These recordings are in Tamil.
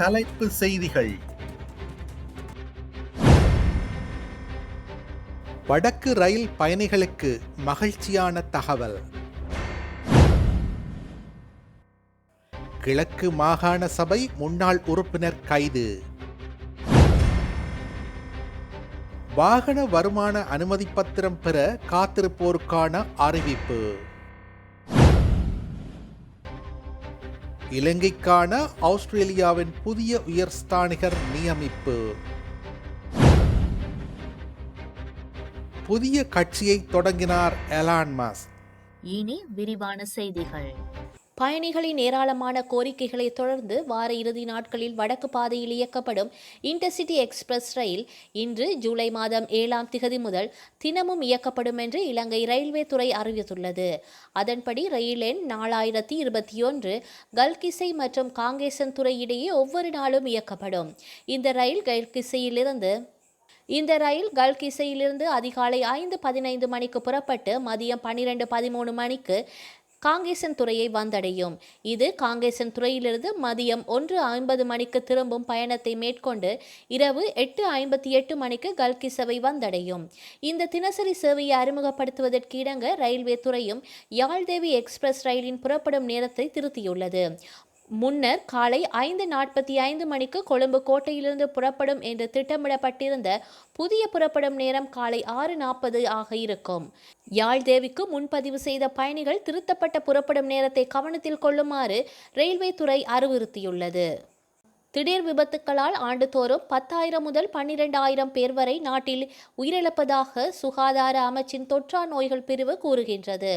தலைப்பு செய்திகள். வடக்கு ரயில் பயணிகளுக்கு மகிழ்ச்சியான தகவல். கிழக்கு மாகாண சபை முன்னாள் உறுப்பினர் கைது. வாகன வருமான அனுமதி பத்திரம் பெற காத்திருப்போருக்கான அறிவிப்பு. இலங்கைக்கான ஆஸ்திரேலியாவின் புதிய உயர்ஸ்தானிகர் நியமிப்பு. புதிய கட்சியை தொடங்கினார் எலான் மாஸ் இனி விரிவான செய்திகள். பயணிகளின் ஏராளமான கோரிக்கைகளை தொடர்ந்து வார இறுதி நாட்களில் வடக்கு பாதையில் இயக்கப்படும் இன்டர்சிட்டி எக்ஸ்பிரஸ் ரயில் இன்று ஜூலை மாதம் ஏழாம் திகதி முதல் தினமும் இயக்கப்படும் என்று இலங்கை ரயில்வே துறை அறிவித்துள்ளது. அதன்படி ரயில் எண் நாலாயிரத்தி இருபத்தி ஒன்று கல்கிசை மற்றும் காங்கேசன் துறை இடையே ஒவ்வொரு நாளும் இயக்கப்படும். இந்த ரயில் கல்கிசையிலிருந்து இந்த ரயில் கல்கிசையிலிருந்து அதிகாலை ஐந்து பதினைந்து மணிக்கு புறப்பட்டு மதியம் பன்னிரெண்டு பதிமூணு மணிக்கு காங்கேசன் துறையை வந்தடையும். இது காங்கேசன் துறையிலிருந்து மதியம் ஒன்று ஐம்பது மணிக்கு திரும்பும் பயணத்தை மேற்கொண்டு இரவு எட்டு ஐம்பத்தி எட்டு மணிக்கு கல்கிசவை வந்தடையும். இந்த தினசரி சேவையை அறிமுகப்படுத்துவதற்கு இணங்க ரயில்வே துறையும் யாழ்தேவி எக்ஸ்பிரஸ் ரயிலின் புறப்படும் நேரத்தை திருத்தியுள்ளது. முன்னர் காலை ஐந்து நாற்பத்தி ஐந்து மணிக்கு கொழும்பு கோட்டையிலிருந்து புறப்படும் என்று திட்டமிடப்பட்டிருந்த புதிய புறப்படும் நேரம் காலை ஆறு நாற்பது ஆக இருக்கும். யாழ் தேவிக்கு முன்பதிவு செய்த பயணிகள் திருத்தப்பட்ட புறப்படும் நேரத்தை கவனத்தில் கொள்ளுமாறு ரயில்வே துறை அறிவுறுத்தியுள்ளது. திடீர் விபத்துக்களால் ஆண்டுதோறும் பத்தாயிரம் முதல் பன்னிரெண்டாயிரம் பேர் வரை நாட்டில் உயிரிழப்பதாக சுகாதார அமைச்சின் தொற்றா நோய்கள் பிரிவு கூறுகின்றது.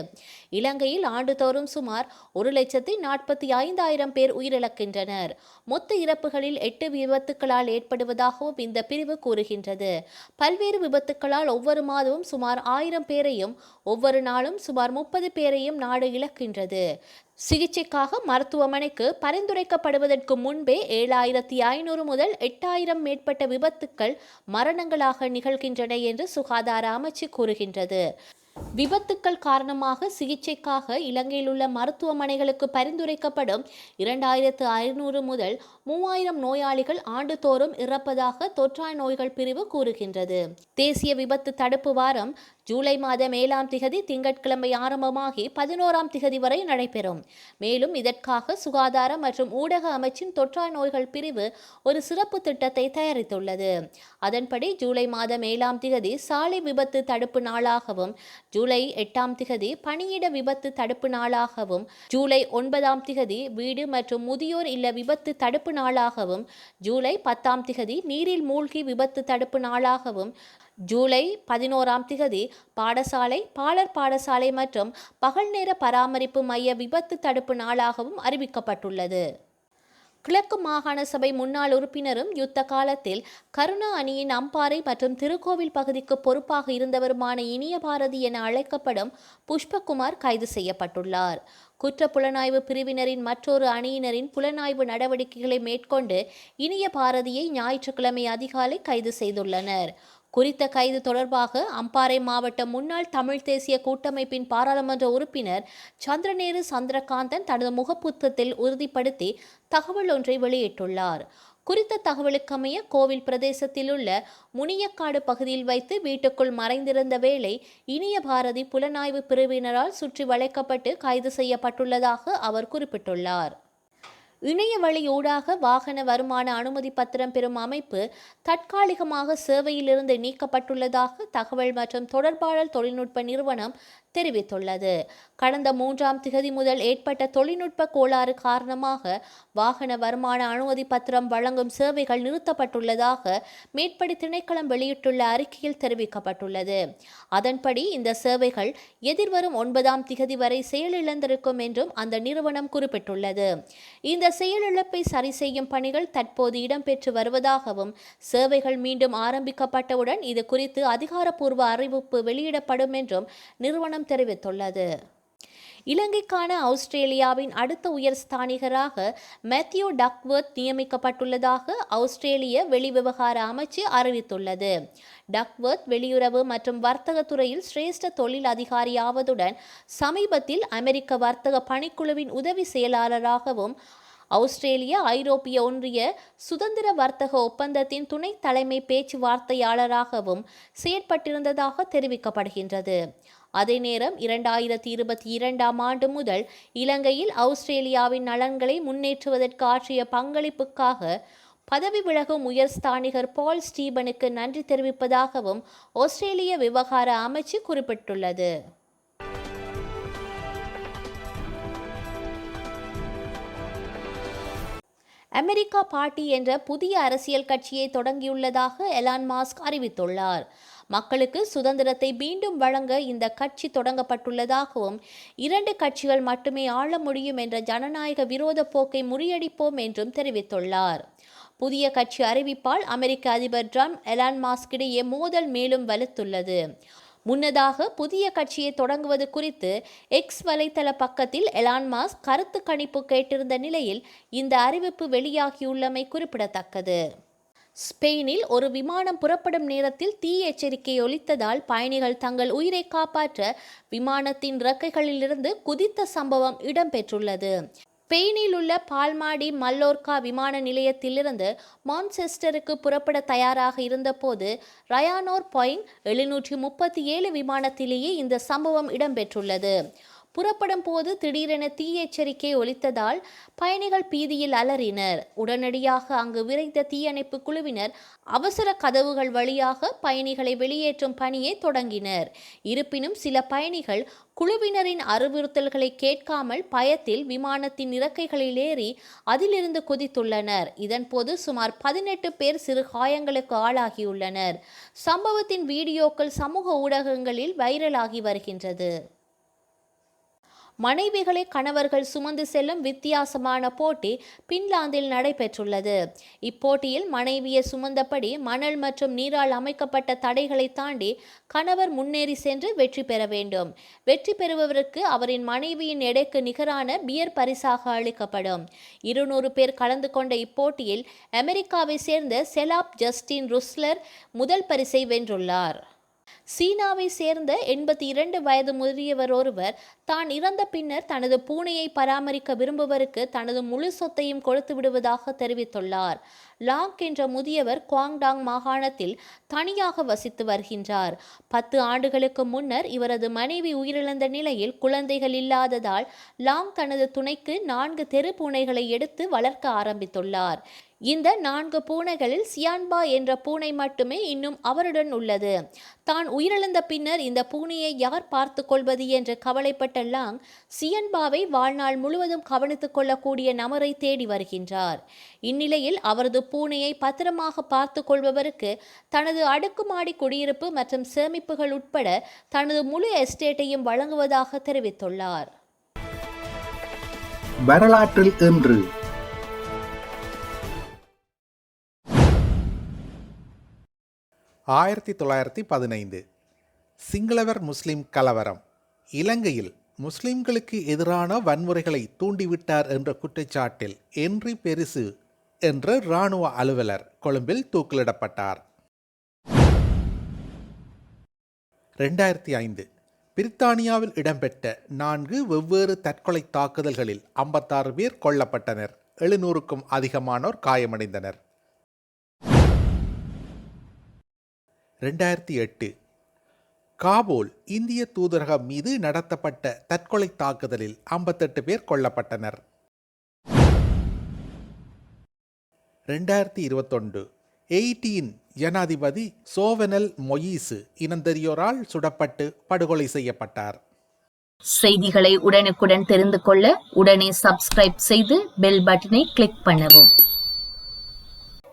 இலங்கையில் ஆண்டுதோறும் சுமார் ஒரு லட்சத்தி நாற்பத்தி ஐந்தாயிரம் பேர் உயிரிழக்கின்றனர். மொத்த இறப்புகளில் எட்டு விபத்துக்களால் ஏற்படுவதாகவும் இந்த பிரிவு கூறுகின்றது. பல்வேறு விபத்துக்களால் ஒவ்வொரு மாதமும் சுமார் ஆயிரம் பேரையும் ஒவ்வொரு நாளும் சுமார் முப்பது பேரையும் நாடு இழக்கின்றது. சிகிச்சைக்காக மருத்துவமனைக்கு பரிந்துரைக்கப்படுவதற்கு முன்பே ஏழாயிரத்தி ஐநூறு முதல் எட்டாயிரம் மேற்பட்ட விபத்துக்கள் மரணங்களாக நிகழ்கின்றன என்று சுகாதார அமைச்சு கூறுகின்றது. விபத்துக்கள் காரணமாக சிகிச்சைக்காக இலங்கையில் உள்ள மருத்துவமனைகளுக்கு பரிந்துரைக்கப்படும் இரண்டாயிரத்து ஐநூறு முதல் மூவாயிரம் நோயாளிகள் ஆண்டுதோறும் இறப்பதாக தொற்றாய் நோய்கள் பிரிவு கூறுகின்றது. தேசிய விபத்து தடுப்பு வாரம் ஜூலை மாதம் ஏழாம் திகதி திங்கட்கிழமை ஆரம்பமாகி பதினோராம் திகதி வரை நடைபெறும். மேலும் இதற்காக சுகாதார மற்றும் ஊடக அமைச்சின் தொற்றா நோய்கள் பிரிவு ஒரு சிறப்பு திட்டத்தை தயாரித்துள்ளது. அதன்படி ஜூலை மாதம் ஏழாம் திகதி சாலை விபத்து தடுப்பு நாளாகவும் ஜூலை எட்டாம் திகதி பணியிட விபத்து தடுப்பு நாளாகவும் ஜூலை ஒன்பதாம் திகதி வீடு மற்றும் முதியோர் இல்ல விபத்து தடுப்பு நாளாகவும் ஜூலை பத்தாம் திகதி நீரில் மூழ்கி விபத்து தடுப்பு நாளாகவும் ஜூலை பதினோராம் திகதி பாடசாலை பாலர் பாடசாலை மற்றும் பகல் நேர பராமரிப்பு மைய விபத்து தடுப்பு நாளாகவும் அறிவிக்கப்பட்டுள்ளது. கிழக்கு மாகாண சபை முன்னாள் உறுப்பினரும் யுத்த காலத்தில் கருணா அணியின் அம்பாறை மற்றும் திருக்கோவில் பகுதிக்கு பொறுப்பாக இருந்தவருமான இனிய பாரதி என அழைக்கப்படும் புஷ்பகுமார் கைது செய்யப்பட்டுள்ளார். குற்ற புலனாய்வு பிரிவினரின் மற்றொரு அணியினரின் புலனாய்வு நடவடிக்கைகளை மேற்கொண்டு இனிய பாரதியை ஞாயிற்றுக்கிழமை அதிகாலை கைது செய்துள்ளனர். குறித்த கைது தொடர்பாக அம்பாறை மாவட்ட முன்னாள் தமிழ் தேசிய கூட்டமைப்பின் பாராளுமன்ற உறுப்பினர் சந்திரநேரு சந்திரகாந்தன் தனது முகப்புத்தத்தில் உறுதிப்படுத்தி தகவல் ஒன்றை வெளியிட்டுள்ளார். குறித்த தகவலுக்கமைய கோவில் பிரதேசத்தில் உள்ள முனியக்காடு பகுதியில் வைத்து வீட்டுக்குள் மறைந்திருந்த வேளை இனிய பாரதி புலனாய்வு பிரிவினரால் சுற்றி வளைக்கப்பட்டு கைது செய்யப்பட்டுள்ளதாக அவர் குறிப்பிட்டுள்ளார். இணைய வழியூடாக வாகன வருமான அனுமதி பத்திரம் பெறும் அமைப்பு தற்காலிகமாக சேவையிலிருந்து நீக்கப்பட்டுள்ளதாக தகவல் மற்றும் தொடர்பாடல் தொழில்நுட்ப நிறுவனம் தெரிவித்துள்ளது. கடந்த மூன்றாம் திகதி முதல் ஏற்பட்ட தொழில்நுட்ப கோளாறு காரணமாக வாகன வருமான அனுமதி பத்திரம் வழங்கும் சேவைகள் நிறுத்தப்பட்டுள்ளதாக மேற்படி திணைக்களம் வெளியிட்டுள்ள அறிக்கையில் தெரிவிக்கப்பட்டுள்ளது. அதன்படி இந்த சேவைகள் எதிர்வரும் ஒன்பதாம் திகதி வரை செயலிழந்திருக்கும் என்றும் அந்த நிறுவனம் குறிப்பிட்டுள்ளது. இந்த செயலிழப்பை சரி செய்யும் பணிகள் தற்போது இடம்பெற்று வருவதாகவும் சேவைகள் மீண்டும் ஆரம்பிக்கப்பட்டவுடன் இது குறித்து அதிகாரப்பூர்வ அறிவிப்பு வெளியிடப்படும் என்றும் நிறுவனம் தெரிவித்துள்ளது. இலங்கைக்கான ஆஸ்திரேலியாவின் அடுத்த உயர் ஸ்தானிகராக மேத்யூ டக்வர்த் நியமிக்கப்பட்டுள்ளதாக ஆஸ்திரேலிய வெளிவிவகார அமைச்சு அறிவித்துள்ளது. டக்வர்த் வெளியுறவு மற்றும் வர்த்தக துறையில் சிரேஷ்ட தொழில் அதிகாரியாவதுடன் சமீபத்தில் அமெரிக்க வர்த்தக பணிக்குழுவின் உதவி செயலாளராகவும் ஆஸ்திரேலிய ஐரோப்பிய ஒன்றிய சுதந்திர வர்த்தக ஒப்பந்தத்தின் துணை தலைமை பேச்சுவார்த்தையாளராகவும் செயற்பட்டிருந்ததாக தெரிவிக்கப்படுகின்றது. அதே நேரம் இரண்டாயிரத்தி இருபத்தி இரண்டாம் ஆண்டு முதல் இலங்கையில் அவுஸ்திரேலியாவின் நலன்களை முன்னேற்றுவதற்கு ஆற்றிய பங்களிப்புக்காக பதவி விலகும் உயர்ஸ்தானிகர் பால் ஸ்டீபனுக்கு நன்றி தெரிவிப்பதாகவும் ஆஸ்திரேலிய விவகார அமைச்சு குறிப்பிட்டுள்ளது. அமெரிக்கா பார்ட்டி என்ற புதிய அரசியல் கட்சியை தொடங்கியுள்ளதாக எலான் மாஸ்க் அறிவித்துள்ளார். மக்களுக்கு சுதந்திரத்தை மீண்டும் வழங்க இந்த கட்சி தொடங்கப்பட்டுள்ளதாகவும் இரண்டு கட்சிகள் மட்டுமே ஆள முடியும் என்ற ஜனநாயக விரோத போக்கை முறியடிப்போம் என்றும் தெரிவித்துள்ளார். புதிய கட்சி அறிவிப்பால் அமெரிக்க அதிபர் ட்ரம்ப் எலான் மாஸ்க் இடையே மோதல் மேலும் வலுத்துள்ளது. முன்னதாக புதிய கட்சியை தொடங்குவது குறித்து எக்ஸ் வலைத்தள பக்கத்தில் எலான் மாஸ்க் கருத்து கணிப்பு கேட்டிருந்த நிலையில் இந்த அறிவிப்பு வெளியாகியுள்ளமை குறிப்பிடத்தக்கது. ஸ்பெயினில் ஒரு விமானம் புறப்படும் நேரத்தில் தீ எச்சரிக்கை ஒலித்ததால் பயணிகள் தங்கள் உயிரை காப்பாற்ற விமானத்தின் இறக்கைகளிலிருந்து குதித்த சம்பவம் இடம்பெற்றுள்ளது. ஸ்பெயினில் உள்ள பால்மாடி மல்லோர்கா விமான நிலையத்திலிருந்து மான்செஸ்டருக்கு புறப்பட தயாராக இருந்தபோது ரயானோர் பாயிண்ட் எழுநூற்றி முப்பத்தி ஏழு விமானத்திலேயே இந்த சம்பவம் இடம்பெற்றுள்ளது. புறப்படும் போது திடீரென தீ எச்சரிக்கை ஒலித்ததால் பயணிகள் பீதியில் அலறினர். உடனடியாக அங்கு விரைந்த தீயணைப்பு குழுவினர் அவசர கதவுகள் வழியாக பயணிகளை வெளியேற்றும் பணியை தொடங்கினர். இருப்பினும் சில பயணிகள் குழுவினரின் அறிவுறுத்தல்களை கேட்காமல் பயத்தில் விமானத்தின் இறக்கைகளில் ஏறி அதிலிருந்து குதித்துள்ளனர். இதன்போது சுமார் பதினெட்டு பேர் சிறு காயங்களுக்கு ஆளாகியுள்ளனர். சம்பவத்தின் வீடியோக்கள் சமூக ஊடகங்களில் வைரலாகி வருகின்றது. மனைவிகளை கணவர்கள் சுமந்து செல்லும் வித்தியாசமான போட்டி பின்லாந்தில் நடைபெற்றுள்ளது. இப்போட்டியில் மனைவியை சுமந்தபடி மணல் மற்றும் நீரால் அமைக்கப்பட்ட தடைகளை தாண்டி கணவர் முன்னேறி சென்று வெற்றி பெற வேண்டும். வெற்றி பெறுபவருக்கு அவரின் மனைவியின் எடைக்கு நிகரான பியர் பரிசாக அளிக்கப்படும். இருநூறு பேர் கலந்து கொண்ட இப்போட்டியில் அமெரிக்காவை சேர்ந்த செலாப் ஜஸ்டின் ருஸ்லர் முதல் பரிசை வென்றுள்ளார். சீனாவை சேர்ந்த எண்பத்தி இரண்டு வயது முதியவர் ஒருவர் தான் இறந்த பின்னர் தனது பூனையை பராமரிக்க விரும்புவருக்கு தனது முழு சொத்தையும் கொடுத்து விடுவதாக தெரிவித்துள்ளார். லாங் என்ற முதியவர் குவாங்டாங் மாகாணத்தில் தனியாக வசித்து வருகின்றார். பத்து ஆண்டுகளுக்கு முன்னர் இவரது மனைவி உயிரிழந்த நிலையில் குழந்தைகள் இல்லாததால் லாங் தனது துணைக்கு நான்கு தெரு பூனைகளை எடுத்து வளர்க்க ஆரம்பித்துள்ளார். இந்த நான்கு பூனைகளில் சியான்பா என்ற பூனை மட்டுமே இன்னும் அவருடன் உள்ளது. தான் உயிரிழந்த பின்னர் இந்த பூனையை யார் பார்த்து கொள்வது என்று கவலைப்பட்ட லாங் சியன்பாவை வாழ்நாள் முழுவதும் கவனித்துக் கொள்ளக்கூடிய நபரை தேடி வருகின்றார். இந்நிலையில் அவரது பூனையை பத்திரமாக பார்த்து கொள்பவருக்கு தனது அடுக்குமாடி குடியிருப்பு மற்றும் சேமிப்புகள் உட்பட தனது முழு எஸ்டேட்டையும் வழங்குவதாக தெரிவித்துள்ளார். வரலாற்றில் இன்று ஆயிரத்தி தொள்ளாயிரத்தி பதினைந்து. சிங்களவர் முஸ்லிம் கலவரம். இலங்கையில் முஸ்லிம்களுக்கு எதிரான வன்முறைகளை தூண்டிவிட்டார் என்ற குற்றச்சாட்டில் என்றி பெரிசு என்ற இராணுவ அலுவலர் கொழும்பில் தூக்கிலிடப்பட்டார். ரெண்டாயிரத்தி ஐந்து. பிரித்தானியாவில் இடம்பெற்ற நான்கு வெவ்வேறு தற்கொலை தாக்குதல்களில் ஐம்பத்தாறு பேர் கொல்லப்பட்டனர். எழுநூறுக்கும் அதிகமானோர் காயமடைந்தனர். ரெண்டாயிரத்தி எட்டு. காபூல் இந்திய தூதரகம் மீது நடத்தப்பட்ட தற்கொலை தாக்குதலில் ஐம்பத்தெட்டு பேர் கொல்லப்பட்டனர். ரெண்டாயிரத்தி இருபத்தொன்று. எயிட்டீன் ஜனாதிபதி சோவனல் மொயீசு இனந்தெரியோரால் சுடப்பட்டு படுகொலை செய்யப்பட்டார். செய்திகளை உடனுக்குடன் தெரிந்து கொள்ள உடனே சப்ஸ்கிரைப் செய்து பெல் பட்டனை கிளிக் பண்ணவும்.